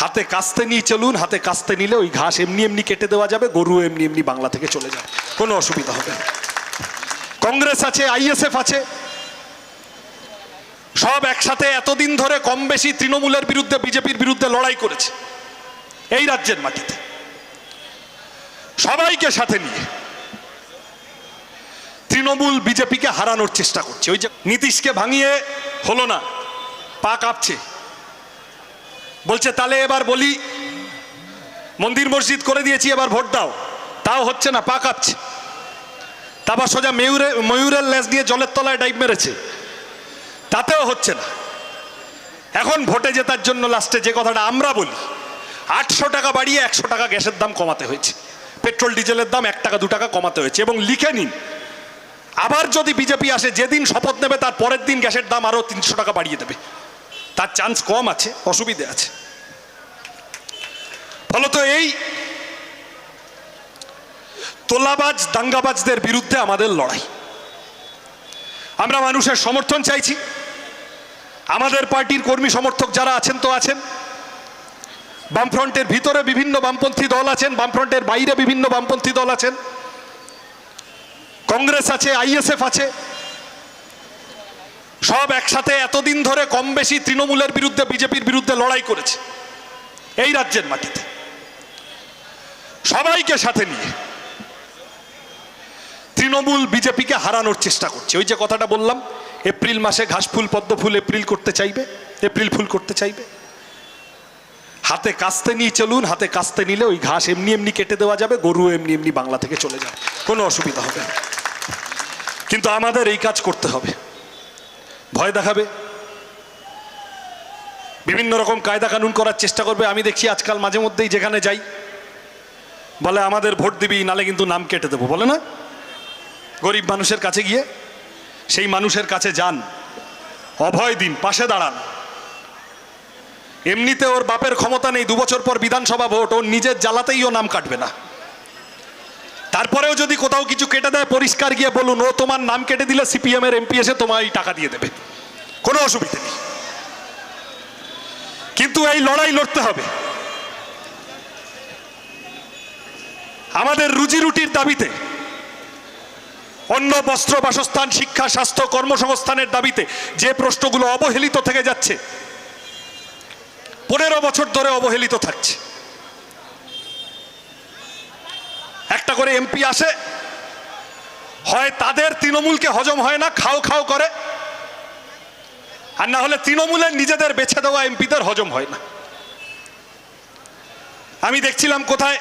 হাতে কাস্তে নিয়ে চলুন, হাতে কাস্তে নিলে ওই ঘাস এমনি এমনি কেটে দেওয়া যাবে, গরু এমনি এমনি বাংলা থেকে চলে যাবে। কোনো অসুবিধা হবে না। কংগ্রেস আছে, আইএসএফ আছে। সব একসাথে এতদিন ধরে কম বেশি তৃণমূলের বিরুদ্ধে, বিজেপির বিরুদ্ধে লড়াই করেছে। এই রাজ্যের মাটিতে। সবাইকে সাথে নিয়ে তৃণমূল বিজেপিকে হারানোর চেষ্টা করছে। ওই যে নীতিশকে ভাঙিয়ে হলো না, পা কাঁপছে। বলছে তাহলে এবার বলি, মন্দির মসজিদ করে দিয়েছি, এবার ভোট দাও। তাও হচ্ছে না পাকাচ্ছে তারপর সোজা ময়ূরে, ময়ূরের লেজ নিয়ে জলের তলায় ডাইভ মেরেছে। তাতেও হচ্ছে না। এখন ভোটে জেতার জন্য লাস্টে যে কথাটা আমরা বলি, আটশো টাকা বাড়িয়ে একশো টাকা গ্যাসের দাম কমাতে হয়েছে। পেট্রোল, ডিজেলের দাম এক টাকা, দু টাকা কমাতে হয়েছে। এবং লিখে নিন, আবার যদি বিজেপি আসে, যেদিন শপথ নেবে, তার পরের দিন গ্যাসের দাম আরও তিনশো টাকা বাড়িয়ে দেবে। তার চান্স কম আছে, অসুবিধে আছে। ফলত এই তোলাবাজ, দাঙ্গাবাজদের বিরুদ্ধে আমাদের লড়াই। আমরা মানুষের সমর্থন চাইছি। আমাদের পার্টির কর্মী সমর্থক যারা আছেন তো আছেন। বামফ্রন্টের ভিতরে বিভিন্ন বামপন্থী দল আছেন, বামফ্রন্টের বাইরে বিভিন্ন বামপন্থী দল আছেন। কংগ্রেস আছে, আইএসএফ আছে। সব একসাথে এতদিন ধরে কম বেশি তৃণমূলের বিরুদ্ধে, বিজেপির বিরুদ্ধে লড়াই করেছে। এই রাজ্যের মাটিতে। সবাইকে সাথে নিয়ে তৃণমূল বিজেপিকে হারানোর চেষ্টা করছে। ওই যে কথাটা বললাম, এপ্রিল মাসে ঘাস ফুল, পদ্ম ফুল এপ্রিল করতে চাইবে, এপ্রিল ফুল করতে চাইবে। হাতে কাস্তে নিয়ে চলুন, হাতে কাস্তে নিলে ওই ঘাস এমনি এমনি কেটে দেওয়া যাবে, গরু এমনি এমনি বাংলা থেকে চলে যাবে। কোনো অসুবিধা হবে না। কিন্তু আমাদের এই কাজ করতে হবে। ভয় দেখাবে। বিভিন্ন রকম কায়দা কানুন করার চেষ্টা করবে। আমি দেখছি আজকাল মাঝে মধ্যেই যেখানে যাই, বলে আমাদের ভোট দিবি, নালে কিন্তু নাম কেটে দেবো, বলে না? গরিব মানুষের কাছে গিয়ে, সেই মানুষের কাছে যান। অভয় দিন, পাশে দাঁড়ান। এমনিতে ওর বাপের ক্ষমতা নেই, দু বছর পর বিধানসভা ভোট ওর নিজের জ্বালাতেই ও নাম কাটবে না। তারপরেও যদি কোথাও কিছু কেটে দেয়, পরিষ্কার গিয়ে বলুন, ও, তোমার নাম কেটে দিলে সিপিএম এর এমপি এসে তোমায় টাকা দিয়ে দেবে। কোনো অসুবিধা নেই। কিন্তু এই লড়াই লড়তে হবে। আমাদের রুজি রুটির দাবিতে, অন্ন, বস্ত্র, বাসস্থান, শিক্ষা, স্বাস্থ্য, কর্মসংস্থানের দাবিতে যে প্রশ্নগুলো অবহেলিত থেকে যাচ্ছে, পনেরো বছর ধরে অবহেলিত থাকছে। একটা করে এমপি আসে, হয় তাদের তৃণমূলকে হজম হয় না, খাও খাও করে, আর না হলে তৃণমূলের নিজেদের বেছে দেওয়া এমপিদের হজম হয় না। আমি দেখছিলাম কোথায়,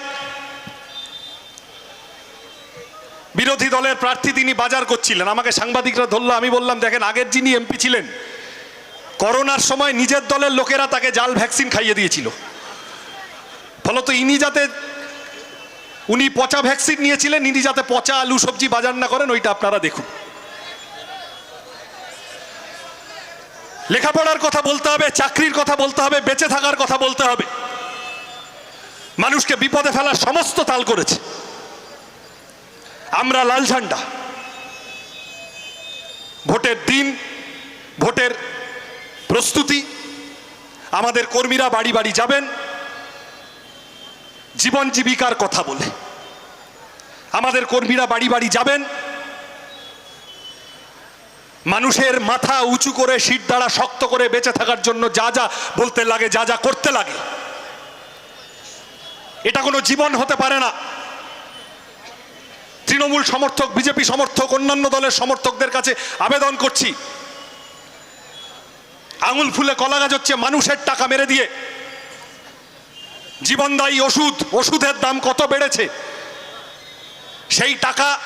বিরোধী দলের প্রার্থী তিনি বাজার করছিলেন। আমাকে সাংবাদিকরা ধরলো, আমি বললাম, দেখেন, আগের যিনি এমপি ছিলেন, করোনার সময় নিজের দলের লোকেরা তাকে জাল ভ্যাকসিন খাইয়ে দিয়েছিল। ফলত ইনি যাতে উনি পচা ভ্যাকসিন নিয়েছিলেন, ইনি যাতে পচা আলু সবজি বাজার না করেন, ওইটা আপনারা দেখুন। লেখাপড়ার কথা বলতে হবে, চাকরির কথা বলতে হবে, বেঁচে থাকার কথা বলতে হবে। মানুষকে বিপদে ফেলার সমস্ত তাল করেছে। আমরা লাল ঝান্ডা। ভোটের দিন, ভোটের প্রস্তুতি। আমাদের কর্মীরা বাড়ি বাড়ি যাবেন জীবন জীবিকার কথা বলে। আমাদের কর্মীরা বাড়ি বাড়ি যাবেন। মানুষের মাথা উঁচু করে, শির দ্বারা শক্ত করে বেঁচে থাকার জন্য যা যা বলতে লাগে, যা যা করতে লাগে। এটা কোনো জীবন হতে পারে না। তৃণমূল সমর্থক, বিজেপি সমর্থক, অন্যান্য দলের সমর্থকদের কাছে আবেদন করছি। আঙুল ফুলে কলা গাছ হচ্ছে মানুষের টাকা মেরে দিয়ে। জীবনদায়ী ওষুধ, ওষুধের দাম কত বেড়েছে? সেই টাকা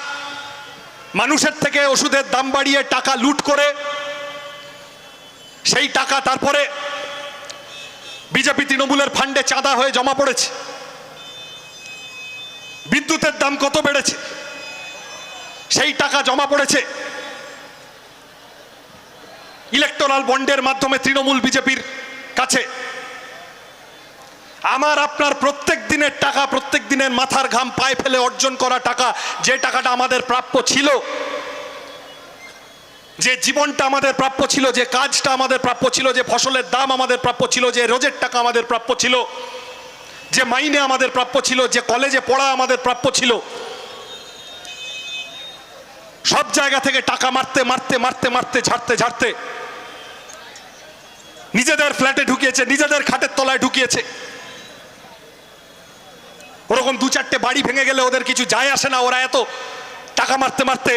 মানুষের থেকে ওষুধের দাম বাড়িয়ে টাকা লুট করে, সেই টাকা তারপরে বিজেপি তৃণমূলের ফান্ডে চাঁদা হয়ে জমা পড়েছে। বিদ্যুতের দাম কত বেড়েছে? সেই টাকা জমা পড়েছে। ইলেকটোরাল বন্ডের মাধ্যমে তৃণমূল বিজেপির কাছে আমার আপনার প্রত্যেক দিনের টাকা, প্রত্যেক দিনের মাথার ঘাম পায়ে ফেলে অর্জন করা টাকা, যে টাকাটা আমাদের প্রাপ্য ছিল, যে জীবনটা আমাদের প্রাপ্য ছিল, যে কাজটা আমাদের প্রাপ্য ছিল, যে ফসলের দাম আমাদের প্রাপ্য ছিল, যে রোজের টাকা আমাদের প্রাপ্য ছিল, যে মাইনে আমাদের প্রাপ্য ছিল, যে কলেজে পড়া আমাদের প্রাপ্য ছিল, সব জায়গা থেকে টাকা মারতে মারতে মারতে মারতে, ঝাড়তে ঝাড়তে, নিজেদের ফ্ল্যাটে ঢুকিয়েছে, নিজেদের খাটের তলায় ঢুকিয়েছে। ওরকম দু চারটে বাড়ি ভেঙে গেলে ওদের কিছু যায় আসে না, ওরা এত টাকা মারতে মারতে।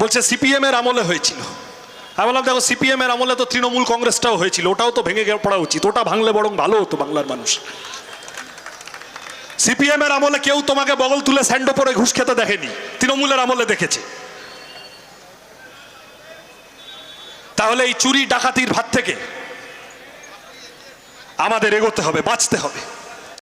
বলছে, সিপিএম এর আমলে হয়েছিল। আমি বললাম, দেখো, সিপিএম এর আমলে তো তৃণমূল কংগ্রেসটাও হয়েছিল, ওটাও তো ভেঙে পড়া উচিত। ওটা ভাঙলে বরং ভালো হতো বাংলার মানুষ। সিপিএম এর আমলে কেউ তোমাকে বগল তুলে স্যান্ডো পরে ঘুষ খেতে দেখেনি, তৃণমূলের আমলে দেখেছে। তাহলে এই চুরি, ডাকাতির ভাত থেকে আমাদের এগোতে হবে বাঁচতে হবে।